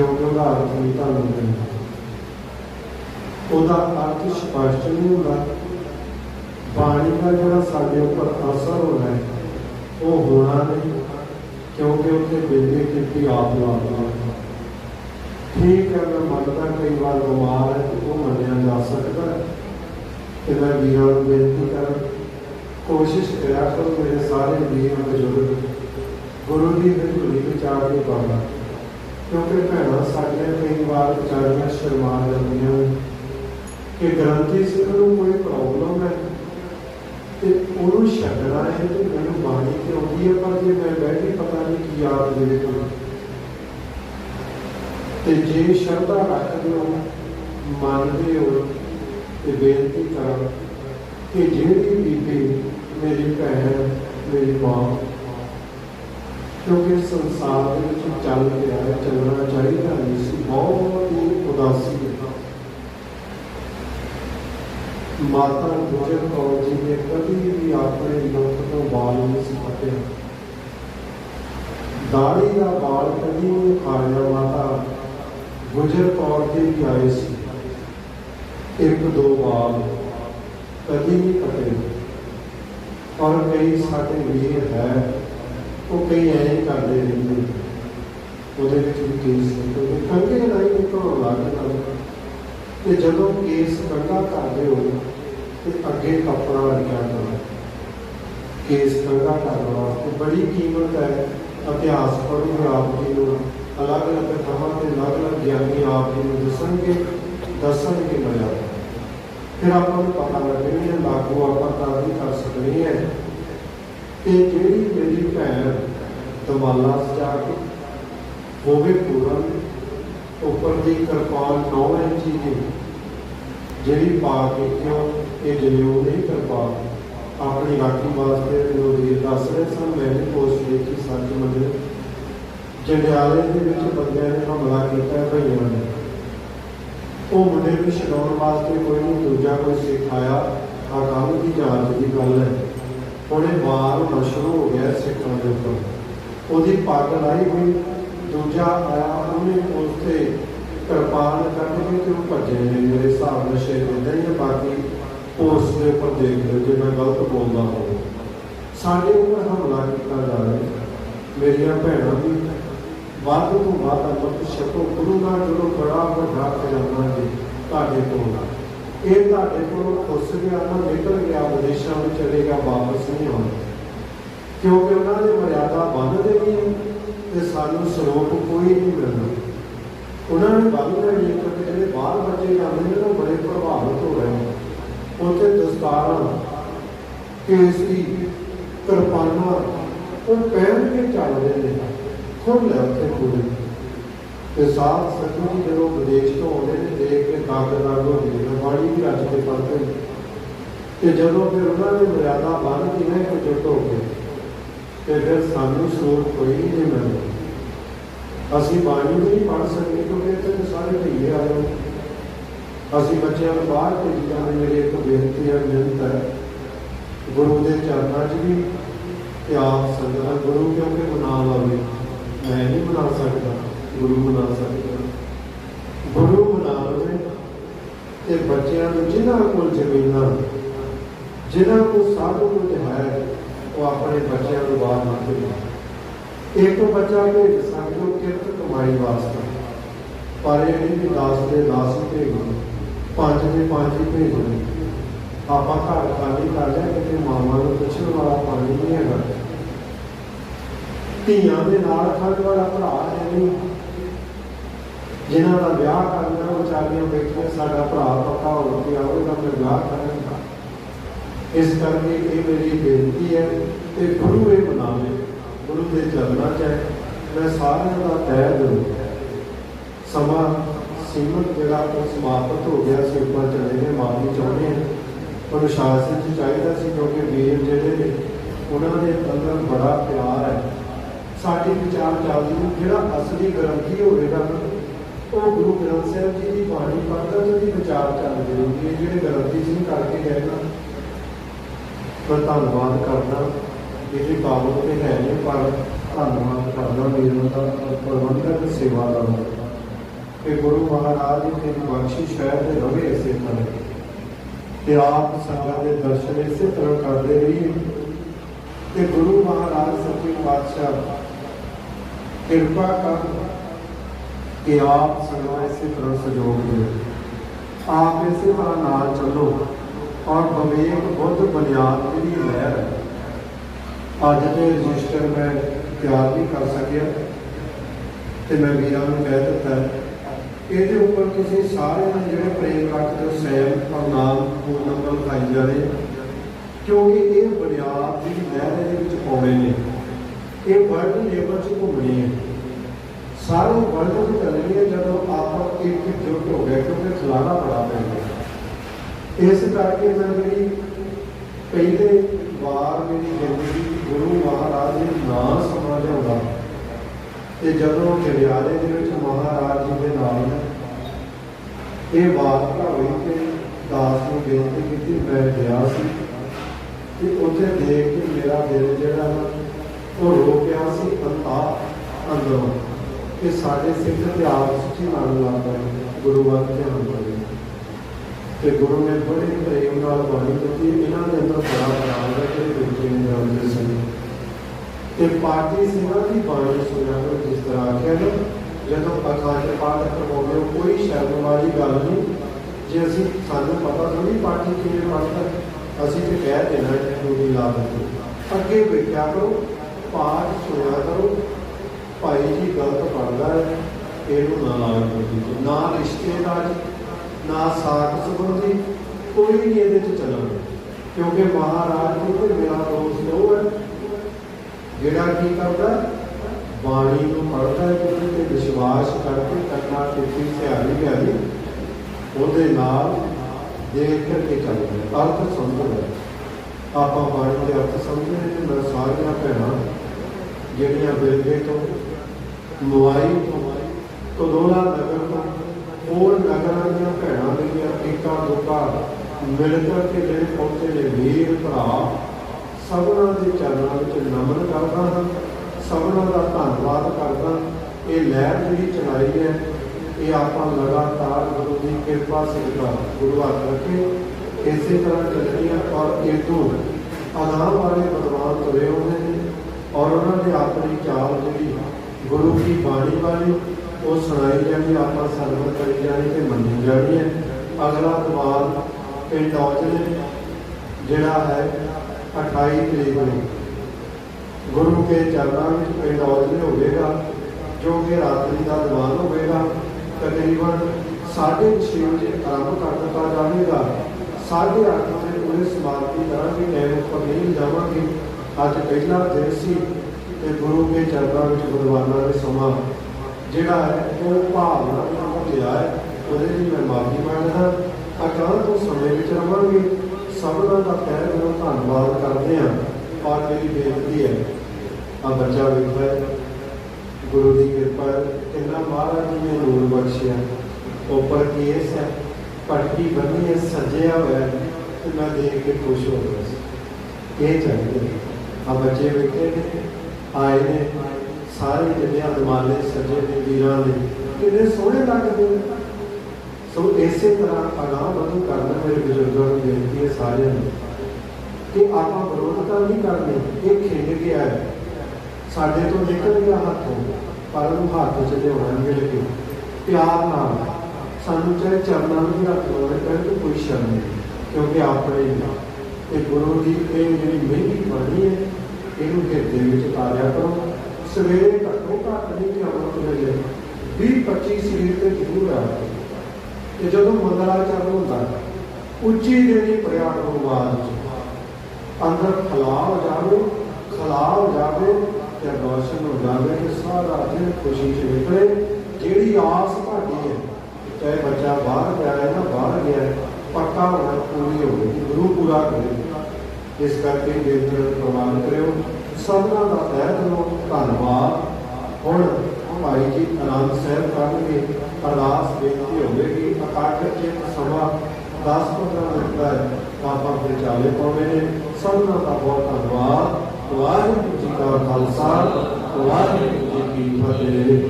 ਕਿਉਂਕਿ ਉਹਦਾ ਅਰਥ ਨਹੀਂ ਤੁਹਾਨੂੰ ਮਿਲਦਾ ਉਹਦਾ ਅਰਥ ਸਪਸ਼ਟ ਨਹੀਂ ਹੁੰਦਾ। ਬਾਣੀ ਦਾ ਜਿਹੜਾ ਸਾਡੇ ਉੱਪਰ ਅਸਰ ਹੋਣਾ ਹੈ, ਉਹ ਹੋਣਾ ਨਹੀਂ, ਕਿਉਂਕਿ ਉੱਥੇ ਬੇਨਤੀ ਕੀਤੀ ਆਪ ਲਾਉਂਦਾ ਠੀਕ ਹੈ, ਮੈਂ ਮੰਨਦਾ ਕਈ ਵਾਰ ਬਿਮਾਰ ਹੈ, ਤੇ ਉਹ ਮੰਨਿਆ ਜਾ ਸਕਦਾ ਹੈ। ਕਿ ਮੈਂ ਵੀਰਾਂ ਨੂੰ ਬੇਨਤੀ ਕਰਾਂ, ਕੋਸ਼ਿਸ਼ ਕਰਿਆ ਕਰੋ, ਮੇਰੇ ਸਾਰੇ ਵੀਰ ਬਜ਼ੁਰਗ, ਗੁਰੂ ਦੀ ਹਜ਼ੂਰੀ ਵਿੱਚ ਆ ਕੇ ਪਾਉਣਾ ਕਿਉਂਕਿ ਭੈਣਾਂ ਸਾਡੀਆਂ ਕਈ ਵਾਰ ਵਿਚਾਰੀਆਂ ਸ਼ਰਮਾ ਜਾਂਦੀਆਂ ਕਿ ਗ੍ਰੰਥੀ ਸਿੰਘ ਨੂੰ ਕੋਈ ਪ੍ਰੋਬਲਮ ਹੈ। ਤੇ ਉਹਨੂੰ ਛੱਡਣਾ ਹੈ ਤੇ ਮੈਨੂੰ ਬਾਣੀ ਤੇ ਆਉਂਦੀ ਹੈ, ਪਰ ਜੇ ਮੈਂ ਬਹਿ ਕੇ ਪਤਾ ਨਹੀਂ ਕੀ ਯਾਦ ਦੇ ਕੋਈ ਤੇ ਜੇ ਸ਼ਰਧਾ ਰੱਖਦੇ ਹੋ, ਮੰਨਦੇ ਹੋ ਤੇ ਬੇਨਤੀ ਕਰਾਂ ਕਿ ਜਿਹੜੀ ਬੀਬੀ ਮੇਰੀ ਭੈਣ, ਮੇਰੀ ਮਾਂ ਕਿਉਂਕਿ ਸੰਸਾਰ ਦੇ ਵਿੱਚ ਚੱਲ ਰਿਹਾ ਹੈ ਚੱਲਣਾ ਚਾਹੀਦਾ ਨਹੀਂ ਸੀ ਬਹੁਤ ਹੀ ਉਦਾਸੀ ਹੈ ਮਾਤਾ ਗੁਜਰ ਕੌਰ ਜੀ ਨੇ ਕਦੀ ਵੀ ਆਪਣੇ ਲੋਕ ਤੋਂ ਬਾਲ ਨਹੀਂ ਸੀ ਕੱਟਿਆ ਦਾੜੀ ਦਾ ਬਾਲ ਕਦੀ ਨਹੀਂ ਖਾਇਆ ਮਾਤਾ ਗੁਜਰ ਕੌਰ ਜੀ ਵੀ ਆਏ ਸੀ ਇੱਕ ਦੋ ਬਾਲ ਕਦੀ ਨਹੀਂ ਕੱਟੇ ਔਰ ਕਈ ਸਾਡੇ ਵੀਰ ਹੈ ਉਹ ਕਈ ਐਂ ਹੀ ਕਰਦੇ ਰਹਿੰਦੇ ਉਹਦੇ ਵਿੱਚ ਵੀ ਕੇਸ ਨਿਕਲਦੇ ਕੰਗੇ ਹੀ ਨਿਕਲਣ ਲੱਗ ਜਾਂਦੇ ਤੇ ਜਦੋਂ ਕੇਸ ਕੰਗਾ ਕਰਦੇ ਹੋ ਤੇ ਅੱਗੇ ਕਪੜਾ ਲੱਗਿਆ ਕਰੋ ਕੇਸ ਕੰਗਾ ਕਰਨ ਵਾਸਤੇ ਬੜੀ ਕੀਮਤ ਹੈ। ਇਤਿਹਾਸ ਪੜ੍ਹਨ ਆਪ ਜੀ ਨੂੰ ਅਲੱਗ-ਅਲੱਗ ਥਾਵਾਂ ਤੇ ਅਲੱਗ-ਅਲੱਗ ਗਿਆਨੀ ਆਪ ਜੀ ਨੂੰ ਦੱਸਣਗੇ ਦੱਸਣਗੇ ਮਜ਼ਾ। ਫਿਰ ਆਪਾਂ ਨੂੰ ਪਤਾ ਲੱਗੇਗਾ ਲਾਗੂ ਆਪਾਂ ਤਾਂ ਵੀ ਕਰ ਸਕਦੇ ਹਾਂ। ਤੇ ਜਿਹੜੀ ਭੈਣ ਦਮਾਲਾ ਸਜਾ ਕੇ ਹੋਵੇ ਪੂਰਨ ਉੱਪਰ ਦੀ ਕਿਰਪਾਨ 9 ਇੰਚੀ ਦੀ। ਜਿਹੜੀ ਪਾ ਕੇ ਕਿਉਂ ਇਹ ਜਨੇਊ ਨਹੀਂ ਕਿਰਪਾਨ ਆਪਣੀ ਰਾਖੀ ਵਾਸਤੇ ਜੋ ਵੀਰ ਦੱਸ ਰਹੇ ਸਨ, ਮੈਂ ਵੀ ਪੋਸਟ ਦੇਖੀ ਸੱਚ ਮੰਨੇ ਜੰਡਿਆਲੇ ਦੇ ਵਿੱਚ ਬੰਦਿਆਂ ਨੇ ਹਮਲਾ ਕੀਤਾ ਭਈਆਂ ਨੇ। ਉਹ ਮੁੰਡੇ ਨੂੰ ਛਡਾਉਣ ਵਾਸਤੇ ਕੋਈ ਨਹੀਂ, ਦੂਜਾ ਕੋਈ ਸਿੱਖ ਆਇਆ। ਆ ਕੰਮ ਦੀ ਜਾਂਚ ਦੀ ਗੱਲ ਹੈ। ਉਹਨੇ ਵਾਰ ਹੋਣਾ ਸ਼ੁਰੂ ਹੋ ਗਿਆ ਸਿੱਖਾਂ ਦੇ ਉੱਪਰ। ਉਹਦੀ ਪੱਗ ਲਾਈ ਹੋਈ, ਦੂਜਾ ਆਇਆ, ਉਹਨੇ ਉਸ ਤੇ ਕਿਰਪਾਨ ਕਰਕੇ ਕੇ ਤੇ ਉਹ ਭੱਜੇ ਨੇ। ਮੇਰੇ ਹਿਸਾਬ ਨਾਲ ਸ਼ੇਰ ਦਿੰਦਾ ਹੀ ਬਾਕੀ ਉਸ ਦੇ ਉੱਪਰ ਦੇਖ ਲਓ, ਜੇ ਮੈਂ ਗਲਤ ਬੋਲਦਾ ਹੋਵਾਂ। ਸਾਡੇ ਉੱਪਰ ਹਮਲਾ ਕੀਤਾ ਜਾ ਰਿਹਾ ਮੇਰੀਆਂ ਭੈਣਾਂ ਵੀ ਵਾਧੂ ਤੋਂ ਵੱਧ ਅੰਮ੍ਰਿਤ ਛਕੋ। ਗੁਰੂ ਦਾ ਜੁੜੋ ਬੜਾ ਵੱਡਾ ਖਜ਼ਾਨਾ ਜੀ ਤੁਹਾਡੇ ਕੋਲ ਆ। ਇਹ ਤੁਹਾਡੇ ਕੋਲੋਂ ਖੁੱਸ ਗਿਆ ਨਾ ਨਿਕਲ ਗਿਆ, ਵਿਦੇਸ਼ਾਂ ਨੂੰ ਚਲੇ ਗਿਆ, ਵਾਪਸ ਨਹੀਂ ਆਉਣਾ ਕਿਉਂਕਿ ਉਹਨਾਂ ਦੀ ਮਰਿਆਦਾ ਬੰਨ੍ਹਦੇ ਨਹੀਂ ਤੇ ਸਾਨੂੰ ਸਰੋਤ ਕੋਈ ਨਹੀਂ ਮਿਲਦਾ। ਉਹਨਾਂ ਨੇ ਬੰਨ੍ਹਣਾ ਨਹੀਂ ਕਿਉਂਕਿ ਜਿਹੜੇ ਬਾਹਰ ਬੱਚੇ ਜਾਂਦੇ ਨੇ, ਉਹ ਬੜੇ ਪ੍ਰਭਾਵਿਤ ਹੋ ਰਹੇ ਨੇ। ਉੱਥੇ ਦਸਤਾਰਾਂ ਕੇਸੀ ਕਿਰਪਾਨਾਂ, ਉਹ ਪਹਿਨ ਕੇ ਚੱਲਦੇ ਨੇ ਖੁਦ ਲੈ ਉੱਥੇ ਪੂਰੇ। ਤੇ ਸਾਥ ਸਤੂ ਜੀ ਜਦੋਂ ਵਿਦੇਸ਼ ਤੋਂ ਆਉਂਦੇ ਨੇ, ਦੇਖ ਕੇ ਕਾਗਰ ਰੰਗ ਹੋ ਜਾਂਦੇ ਨੇ ਬਾਣੀ ਵੀ ਰੱਜ ਕੇ ਪੜ੍ਹਦੇ ਨੇ ਤੇ ਜਦੋਂ ਫਿਰ ਉਹਨਾਂ ਨੇ ਮਰਿਆਦਾ ਬੰਨ ਕੇ ਨਾ ਇੱਕ ਜੁਟ ਹੋ ਗਏ, ਤੇ ਫਿਰ ਸਾਨੂੰ ਸਰੋਤ ਕੋਈ ਨਹੀਂ ਮਿਲਦਾ ਅਸੀਂ ਬਾਣੀ ਵੀ ਨਹੀਂ ਪੜ੍ਹ ਸਕਦੇ ਕਿਉਂਕਿ ਇੱਥੇ ਸਾਰੇ ਢੀਲੇ ਆ ਰਹੇ ਅਸੀਂ ਬੱਚਿਆਂ ਨੂੰ ਬਾਹਰ ਭੇਜੀ ਜਾਂਦੇ ਮੇਰੇ ਇੱਕ ਬੇਨਤੀ ਹੈ ਮਿਹਨਤ ਹੈ ਗੁਰੂ ਦੇ ਚਰਨਾਂ 'ਚ ਵੀ ਤੇ ਆਪ ਸੰਗਤਾਂ, ਗੁਰੂ ਕਿਉਂਕਿ ਬਣਾ ਲਵੇ, ਮੈਂ ਨਹੀਂ ਬਣਾ ਸਕਦਾ। ਗੁਰੂ ਬਣਾ ਸਕਦਾ ਗੁਰੂ ਬਣਾ ਲਵੇ ਤੇ ਬੱਚਿਆਂ ਨੂੰ ਜਿਨ੍ਹਾਂ ਕੋਲ ਜ਼ਮੀਨਾਂ, ਜਿਨ੍ਹਾਂ ਕੋਲ ਸਾਧੂ ਕੁਝ ਹੈ, ਉਹ ਆਪਣੇ ਬੱਚਿਆਂ ਨੂੰ ਬਾਹਰ ਨਾ ਭੇਜਣ। ਇੱਕ ਬੱਚਾ ਭੇਜ ਸਕਦੇ ਹੋ ਕਿਰਤ ਕਮਾਈ ਵਾਸਤੇ। ਪਰ ਇਹ ਨਹੀਂ ਵੀ 10 ਦੇ 10 ਹੀ ਭੇਜਣ, ਪੰਜ ਦੇ ਪੰਜ ਹੀ ਭੇਜਣ। ਆਪਾਂ ਘਰ ਖਾਲੀ ਕਰ ਲਿਆ, ਕਿਤੇ ਮਾਮਾ ਨੂੰ ਪੁੱਛਣ ਵਾਲਾ ਪਾਣੀ ਨਹੀਂ ਹੈਗਾ। ਧੀਆਂ ਦੇ ਨਾਲ ਖੜਨ ਵਾਲਾ ਭਰਾ ਹੈ ਨਹੀਂ। ਜਿਨ੍ਹਾਂ ਦਾ ਵਿਆਹ ਕਰਨਾ ਉਹ ਵਿਚਾਰੀਆਂ ਬੈਠੀਆਂ, ਸਾਡਾ ਭਰਾ ਪੱਕਾ ਹੋ ਕੇ ਆਵੇਗਾ ਮੈਂ ਵਿਆਹ ਕਰਾਂਗਾ ਇਸ ਕਰਕੇ ਇਹ ਮੇਰੀ ਬੇਨਤੀ ਹੈ ਤੇ ਗੁਰੂ ਇਹ ਬਣਾਵੇ, ਗੁਰੂ ਦੇ ਚਰਨਾਂ 'ਚ ਹੈ। ਮੈਂ ਸਾਰਿਆਂ ਦਾ ਤੈਅ ਦਿਲ ਸਮਾਂ ਸੀਮਤ ਜਿਹੜਾ ਉਹ ਸਮਾਪਤ ਹੋ ਗਿਆ ਸੀ ਉੱਪਰ ਚਲੇ ਗਏ ਮਾਫੀ ਚਾਹੁੰਦੇ ਹਾਂ ਅਨੁਸ਼ਾਸਨ 'ਚ ਚਾਹੀਦਾ ਸੀ ਕਿਉਂਕਿ ਵੀਰ ਜਿਹੜੇ ਨੇ, ਉਹਨਾਂ ਦੇ ਅੰਦਰ ਬੜਾ ਪਿਆਰ ਹੈ। ਸਾਡੀ ਵਿਚਾਰ ਚੱਲਦੀ ਜਿਹੜਾ ਅਸਲੀ ਗਰੰਟੀ ਹੋਵੇਗਾ ਉਹ ਗੁਰੂ ਗ੍ਰੰਥ ਸਾਹਿਬ ਜੀ ਦੀ ਬਾਣੀ ਪੜ੍ਹਦਾ ਤੇ ਉਹਦੀ ਵਿਚਾਰ ਚੱਲਦੀ ਹੋਊਗੀ ਇਹ ਜਿਹੜੇ ਗ੍ਰੰਥੀ ਸਿੰਘ ਕਰਕੇ ਗਏ ਨਾ ਮੈਂ ਧੰਨਵਾਦ ਕਰਦਾ। ਇਹਦੇ ਕਾਬਲ ਤੇ ਹੈ ਨਹੀਂ, ਪਰ ਧੰਨਵਾਦ ਕਰਦਾ ਵੀਰਾਂ ਦਾ ਪ੍ਰਬੰਧਕ ਸੇਵਾਦਾਰ ਕਿ ਗੁਰੂ ਮਹਾਰਾਜ ਜੀ ਦੀ ਬਖਸ਼ਿਸ਼ ਹੈ ਤੇ ਰਵੇ ਇਸੇ ਤਰ੍ਹਾਂ। ਤੇ ਆਪ ਸੰਗਤ ਦੇ ਦਰਸ਼ਨ ਇਸੇ ਤਰ੍ਹਾਂ ਕਰਦੇ ਰਹੀਏ। ਤੇ ਗੁਰੂ ਮਹਾਰਾਜ ਸੱਚੇ ਪਾਤਸ਼ਾਹ, ਕਿਰਪਾ ਕਰ ਕਿ ਆਪ ਸੰਗਤ ਇਸੇ ਤਰ੍ਹਾਂ ਸਹਿਯੋਗ ਦਿਓ। ਆਪ ਇਸੇ ਤਰ੍ਹਾਂ ਨਾਲ ਚੱਲੋ ਔਰ ਬਵੇਕ ਬੁੱਧ ਬੁਨਿਆਦ ਜਿਹੜੀ ਲਹਿਰ ਅੱਜ ਦੇ ਰਜਿਸਟਰ ਮੈਂ ਤਿਆਰ ਨਹੀਂ ਕਰ ਸਕਿਆ ਤੇ ਮੈਂ ਵੀਰਾਂ ਨੂੰ ਕਹਿ ਦਿੱਤਾ ਇਹਦੇ ਉੱਪਰ ਤੁਸੀਂ ਸਾਰਿਆਂ ਨੇ ਜਿਹੜੇ ਪ੍ਰੇਮ ਰੱਖਦੇ ਹੋ ਸੈਮ ਔਰ ਨਾਮ ਫੋਨ ਨੰਬਰ ਲਿਖਾਈ ਜਾਵੇ, ਕਿਉਂਕਿ ਇਹ ਬੁਨਿਆਦ ਦੀ ਲਹਿਰ ਦੇ ਵਿੱਚ ਪਾਉਣੇ ਨੇ। ਇਹ ਵਰਲਡ ਲੈਵਲ 'ਚ ਘੁੰਮਣੀ ਹੈ ਸਾਰੀ ਵਰਲਡ ਨੂੰ ਚੱਲਣੀ ਹੈ, ਜਦੋਂ ਆਪਾਂ ਇੱਕ ਜੁਟ ਹੋ ਗਏ ਕਿਉਂਕਿ ਖਲਾਰਾ ਬੜਾ ਪੈ ਗਿਆ ਇਸ ਕਰਕੇ ਮੈਂ ਮੇਰੀ ਪਹਿਲੇ ਵਾਰ ਮੇਰੀ ਜ਼ਿੰਦਗੀ ਗੁਰੂ ਮਹਾਰਾਜ ਦੇ ਨਾਮ ਸਮਝ ਤੇ ਜਦੋਂ ਜਰਿਆਲੇ ਦੇ ਵਿੱਚ ਮਹਾਰਾਜ ਜੀ ਦੇ ਨਾਲ ਇਹ ਵਾਰਤਾ ਹੋਈ ਕਿ ਦਾਸ ਨੂੰ ਬੇਨਤੀ ਕੀਤੀ, ਮੈਂ ਗਿਆ ਸੀ, ਤੇ ਉੱਥੇ ਦੇਖ ਕੇ ਮੇਰਾ ਦਿਲ ਜਿਹੜਾ ਉਹ ਰੋ ਪਿਆ ਸੀ ਅੰਤਾ ਅੰਦਰੋਂ ਕਿ ਸਾਡੇ ਸਿੱਖ ਇਤਿਹਾਸ ਸੱਚੀ ਨਾਲ ਲੱਗਦਾ ਹੈ, ਗੁਰੂ ਵੱਲ ਧਿਆਨ ਕਰੇ ਤੇ ਗੁਰੂ ਨੇ ਬੜੇ ਪ੍ਰੇਮ ਨਾਲ ਬਾਣੀ ਦਿੱਤੀ ਇਹਨਾਂ ਦੇ ਅੰਦਰ ਬੜਾ ਪਿਆਰ ਹੈ ਕਿ ਬੱਚੇ ਨੂੰ ਜਾਣਦੇ ਸਨ। ਤੇ ਪਾਰਟੀ ਸਿੰਘਾਂ ਦੀ ਬਾਣੀ ਸੁਣਿਆ ਕਰੋ ਜਿਸ ਤਰ੍ਹਾਂ ਆਖਿਆ ਨਾ, ਜਦੋਂ ਅਖੰਡ ਪਾਠ ਕਰਵਾਉਂਦੇ ਹੋ, ਕੋਈ ਸ਼ਰਮ ਵਾਲੀ ਗੱਲ ਨਹੀਂ। ਜੇ ਅਸੀਂ, ਸਾਨੂੰ ਪਤਾ ਥੋੜੀ ਪਾਠੀ ਕਿਵੇਂ ਪੜ੍ਹਦਾ ਅਸੀਂ ਤੇ ਕਹਿ ਦੇਣਾ ਕਿ ਡਿਊਟੀ ਲਾ ਦਿੰਦੇ ਅੱਗੇ ਵੇਖਿਆ ਕਰੋ, ਪਾਠ ਸੁਣਿਆ ਕਰੋ ਭਾਈ ਜੀ ਗਲਤ ਪੜਦਾ ਹੈ, ਇਹਨੂੰ ਨਾ ਲਾਇਆ ਕਰੋ। ਨਾ ਰਿਸ਼ਤੇਦਾਰ ਨਾ ਸਾਥ ਸੰਬੰਧੀ ਕੋਈ ਨਹੀਂ ਇਹਦੇ ਚ ਚੱਲਣਾ ਕਿਉਂਕਿ ਮਹਾਰਾਜ ਜੀ ਤੇ ਮੇਰਾ ਦੋਸਤ ਉਹ ਹੈ। ਜਿਹੜਾ ਕੀ ਕਰਦਾ ਬਾਣੀ ਨੂੰ ਪੜ੍ਹਦਾ ਹੈ ਤੇ ਵਿਸ਼ਵਾਸ ਕਰਕੇ ਕਰਨਾ, ਕਿਤੇ ਸਿਆਰੀ ਗਿਆਰੀ ਉਹਦੇ ਨਾਲ ਦੇਖ ਕੇ ਚੱਲਦਾ ਅਰਥ ਸਮਝਦਾ ਆਪਾਂ ਬਾਣੀ ਦੇ ਅਰਥ ਸਮਝਦੇ ਨੇ ਮੈਂ ਸਾਰੀਆਂ ਭੈਣਾਂ ਜਿਹੜੀਆਂ ਬਿਰਗੇ ਤੋਂ ਮੁਆਈ ਤੋਂ ਕਦੋਲਾ ਨਗਰ ਤੋਂ ਹੋਰ ਨਗਰਾਂ ਦੀਆਂ ਭੈਣਾਂ ਦੀਆਂ ਏਕਾ ਦੁਕਾ ਮਿਲ ਕਰਕੇ ਜਿਹੜੇ ਪਹੁੰਚੇ ਨੇ ਵੀਰ ਭਰਾ ਸਭਨਾਂ ਦੇ ਚਰਨਾਂ ਵਿੱਚ ਨਮਨ ਕਰਦਾ ਹਾਂ, ਸਭਨਾਂ ਦਾ ਧੰਨਵਾਦ ਕਰਦਾ ਇਹ ਲਹਿਰ ਜਿਹੜੀ ਚਲਾਈ ਹੈ, ਇਹ ਆਪਾਂ ਲਗਾਤਾਰ ਗੁਰੂ ਦੀ ਕਿਰਪਾ ਸਦਕਾ ਗੁਰੂ ਹੱਥ ਰੱਖੇ। ਇਸੇ ਤਰ੍ਹਾਂ ਚੱਲਣੀ ਹੈ ਔਰ ਇਹ ਤੋਂ ਅਗਾਂਹ ਵਾਲੇ ਬਦਲਾਅ ਤੁਰੇ ਹੋਏ ਨੇ ਔਰ ਉਹਨਾਂ ਦੀ ਆਪਣੀ ਚਾਲ ਜਿਹੜੀ ਗੁਰੂ ਦੀ ਬਾਣੀ ਵਾਲੀ ਉਹ ਸੁਣਾਈ ਜਾਣੀ ਆਪਾਂ ਸਰਵਰ ਕਰੀ ਜਾਣੀ ਤੇ ਮੰਨੀ ਜਾਣੀ ਹੈ। ਅਗਲਾ ਦਵਾਰ ਪਿੰਡ ਔਜਲੇ, ਜਿਹੜਾ ਹੈ 28 ਤਰੀਕ ਨੂੰ। ਗੁਰੂ ਕੇ ਚਰਨਾਂ ਵਿੱਚ ਪਿੰਡ ਔਜਲੇ ਹੋਵੇਗਾ, ਜੋ ਕਿ ਰਾਤਰੀ ਦਾ ਦੀਵਾਨ ਹੋਵੇਗਾ। ਤਕਰੀਬਨ 6:30 ਵਜੇ ਆਰੰਭ ਕਰ ਦਿੱਤਾ ਜਾਵੇਗਾ। 8:30 ਵਜੇ ਪੂਰੇ ਸਮਾਪਤੀ ਕਰਾਂਗੇ ਟਾਈਮ ਉੱਪਰ ਨਹੀਂ ਜਾਵਾਂਗੇ। ਅੱਜ ਪਹਿਲਾ ਦਿਨ ਸੀ। ਤੇ ਗੁਰੂ ਕੇ ਚਰਨਾਂ ਵਿੱਚ ਗੁਰਬਾਨਾਂ ਦੇ ਸਮਾਂ ਜਿਹੜਾ ਹੈ ਉਹ ਭਾਵਨਾ ਨਾਲ ਲਿਆ ਹੈ ਉਹਦੇ ਲਈ ਮੈਂ ਮਾਫੀ ਮੰਗਦਾ ਅਕਾਲ ਤੋਂ ਸਮੇਂ ਵਿੱਚ ਰਵਾਂਗੇ। ਸਭਨਾਂ ਦਾ ਤਹਿ ਦਿਲੋਂ ਧੰਨਵਾਦ ਕਰਦੇ ਹਾਂ। ਔਰ ਮੇਰੀ ਬੇਨਤੀ ਹੈ ਆ ਬੱਚਾ ਵੇਖਦਾ ਗੁਰੂ ਦੀ ਕਿਰਪਾ ਹੈ, ਕਿੰਨਾ ਮਹਾਰਾਜ ਜੀ ਨੇ ਨੂਰ ਬਖਸ਼ਿਆ। ਉੱਪਰ ਕੇਸ ਹੈ। ਪਟਕੀ ਬੰਨੀ ਹੈ ਸਜਿਆ ਹੋਇਆ ਹੈ, ਤੇ ਮੈਂ ਦੇਖ ਕੇ ਖੁਸ਼ ਹੋ ਗਿਆ ਸੀ। ਇਹ ਚਾਹੀਦਾ ਆ ਬੱਚੇ ਵੇਖੇ ਨੇ। ਆਏ ਨੇ, ਸਾਰੇ ਜਿੰਨੇ ਅਦਮਾਲੇ ਸੱਜੇ ਨੇ ਵੀਰਾਂ ਨੇ, ਕਿੰਨੇ ਸੋਹਣੇ ਲੱਗਦੇ ਨੇ। ਸੋ ਇਸੇ ਤਰ੍ਹਾਂ ਅਗਾਹ ਵਧੂ ਕਰਨਾ ਮੇਰੇ ਬਜ਼ੁਰਗਾਂ ਨੂੰ ਬੇਨਤੀ ਹੈ ਸਾਰਿਆਂ ਨੂੰ ਕਿ ਆਪਾਂ ਵਿਰੋਧਤਾ ਨਹੀਂ ਕਰਨੀ ਇਹ ਖਿੰਡ ਗਿਆ ਹੈ। ਸਾਡੇ ਤੋਂ ਨਿਕਲ ਗਿਆ ਹੱਥੋਂ, ਪਰ ਉਹ ਹੱਥ ਚ ਲਿਆਉਣਾ ਨਹੀਂ ਲੱਗੇ। ਪਿਆਰ ਨਾਲ, ਸਾਨੂੰ ਚਾਹੇ ਚਰਨਾਂ ਨੂੰ ਵੀ ਹੱਥ ਲਾਉਣੇ ਪੈਣ ਕੋਈ ਸ਼ਰਮ ਨਹੀਂ ਕਿਉਂਕਿ ਆਪਣੇ ਹੀ ਗੁਰੂ ਦੀ ਇਹ ਜਿਹੜੀ ਮਹਿੰਗੀ ਬਾਣੀ ਹੈ ਇਹਨੂੰ ਹਿਰਦੇ ਵਿੱਚ ਤਾਰਿਆ ਕਰੋ। ਸਵੇਰੇ ਘੱਟੋ ਘੱਟ ਨਹੀਂ ਕਿ ਅਮਰ ਵੇਲੇ 20 25 ਸਰੀਰ ਤੇ ਜ਼ਰੂਰ ਆ ਤੇ ਜਦੋਂ ਮੰਗਲਾਚਰਨ ਹੁੰਦਾ ਉੱਚੀ ਦੇਣੀ ਪ੍ਰਯਾਗ ਨੂੰ ਆਵਾਜ਼ ਅੰਦਰ ਖਲਾ ਹੋ ਜਾਵੇ ਖਲਾ ਹੋ ਜਾਵੇ ਤੇ ਰੋਸ਼ਨ ਹੋ ਜਾਵੇ ਕਿ ਸਾਰਾ ਦਿਨ ਖੁਸ਼ੀ ਚ ਨਿਕਲੇ। ਜਿਹੜੀ ਆਸ ਤੁਹਾਡੀ ਹੈ ਚਾਹੇ ਬੱਚਾ ਬਾਹਰ ਗਿਆ ਹੈ ਨਾ ਬਾਹਰ ਗਿਆ ਹੈ, ਪੱਕਾ ਹੋਣਾ ਪੂਰੀ ਹੋਵੇਗੀ ਗੁਰੂ ਪੂਰਾ ਕਰੇ। ਇਸ ਕਰਕੇ ਬੇਨਤੀ ਪ੍ਰਵਾਨ ਕਰਿਓ ਸਭਨਾਂ ਦਾ ਤਹਿ ਦਿਲੋਂ ਧੰਨਵਾਦ। ਹੁਣ ਭਾਈ ਜੀ ਆਨੰਦ ਸਾਹਿਬ ਕਰਨਗੇ। ਅਰਦਾਸ ਬੇਨਤੀ ਹੋਵੇਗੀ। ਇਕੱਠ ਚਿਤ ਸਮਾਂ 10 15 ਮਿੰਟ ਦਾ ਹੈ। ਆਪਾਂ ਵਿਚਾਲੇ ਪਾਉਂਦੇ ਨੇ। ਸਭਨਾਂ ਦਾ ਬਹੁਤ ਧੰਨਵਾਦ। ਵਾਹਿਗੁਰੂ ਜੀ ਕਾ ਖਾਲਸਾ। ਵਾਹਿਗੁਰੂ ਜੀ ਕੀ ਫਤਿਹ।